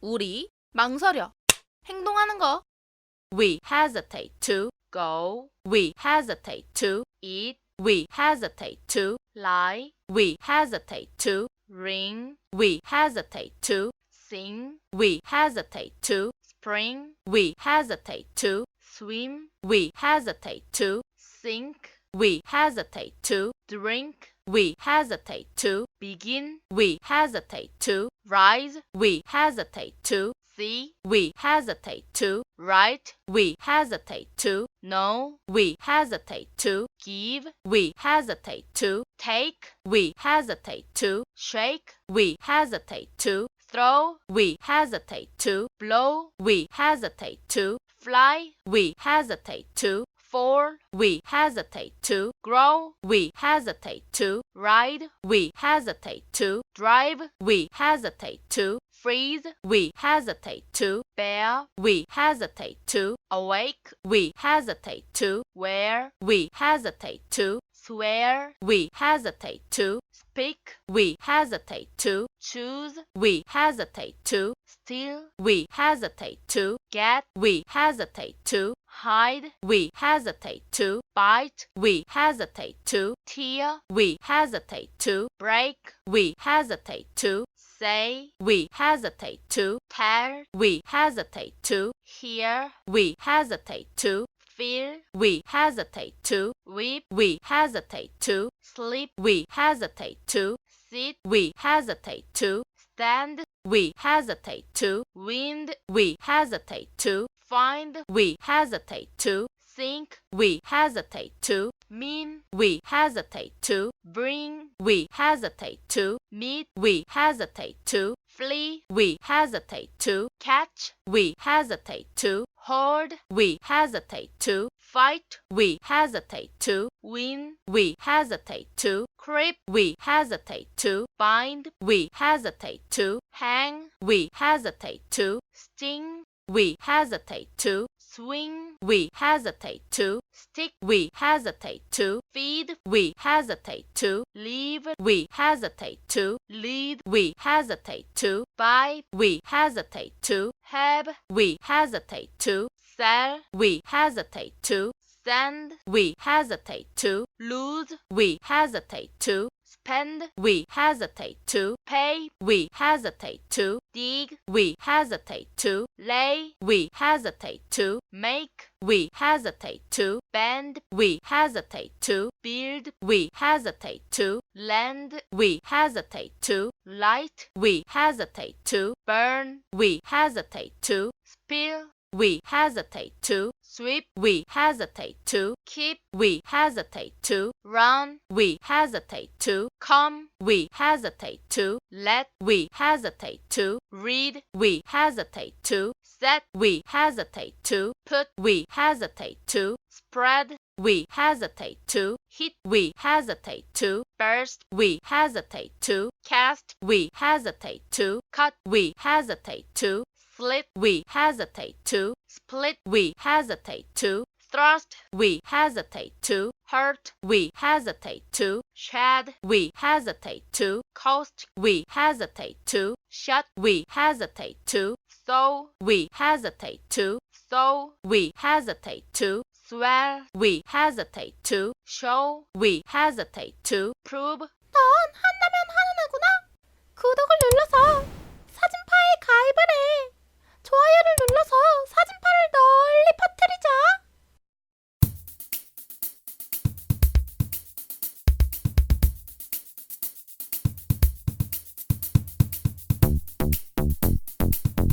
우리 망설여. 행동하는 거. We hesitate to go. We hesitate to eat. We hesitate to lie. We hesitate to ring. We hesitate to sing. We hesitate to spring. We hesitate to swim. We hesitate to sink. We hesitate to drink. We hesitate to begin. We hesitate to rise. We hesitate to see. We hesitate to write. We hesitate to know. We hesitate to give. We hesitate to take. We hesitate to shake. We hesitate to throw. We hesitate to blow. We hesitate to fly. We hesitate to fall. We hesitate to grow. We hesitate to ride. We hesitate to drive. We hesitate to freeze. We hesitate to bear. We hesitate to awake. We hesitate to wear. We hesitate to swear. We hesitate to speak. We hesitate to choose. We hesitate to steal. We hesitate to get. We hesitate to hide. We hesitate to bite. We hesitate to tear. We hesitate to break. We hesitate to say. We hesitate to tell. We hesitate to hear. We hesitate to feel. We hesitate to weep. We hesitate to sleep. We hesitate to sit. We hesitate to stand. We hesitate to wind. We hesitate to find. We hesitate to think. We hesitate to mean. We hesitate to bring. We hesitate to meet. We hesitate to flee. We hesitate to catch. We hesitate to hold. We hesitate to fight. We hesitate to win. We hesitate to creep. We hesitate to bind. We hesitate to hang. We hesitate to sting. We hesitate to swing. We hesitate to stick. We hesitate to feed. We hesitate to leave. We hesitate to lead. We hesitate to buy. We hesitate to have. We hesitate to sell. We hesitate to send. We hesitate to lose. We hesitate to spend. We hesitate to pay. We hesitate to dig. We hesitate to lay. We hesitate to make. We hesitate to bend. We hesitate to build. We hesitate to lend. We hesitate to light. We hesitate to burn. We hesitate to spill. We hesitate to sweep. We hesitate to keep. We hesitate to run. We hesitate to come. We hesitate to let. We hesitate to read. We hesitate to set. We hesitate to put. We hesitate to spread. We hesitate to hit. We hesitate to burst. We hesitate to cast. We hesitate to cut. We hesitate to slit. We hesitate to split. We hesitate to thrust. We hesitate to hurt. We hesitate to shed. We hesitate to coast. We hesitate to shut. We hesitate to sow. We hesitate to sow. We hesitate to swear. We hesitate to show. We hesitate to prove. 넌 한다면 하는 애구나. 구독을 눌러서 사진파에 가입을 해.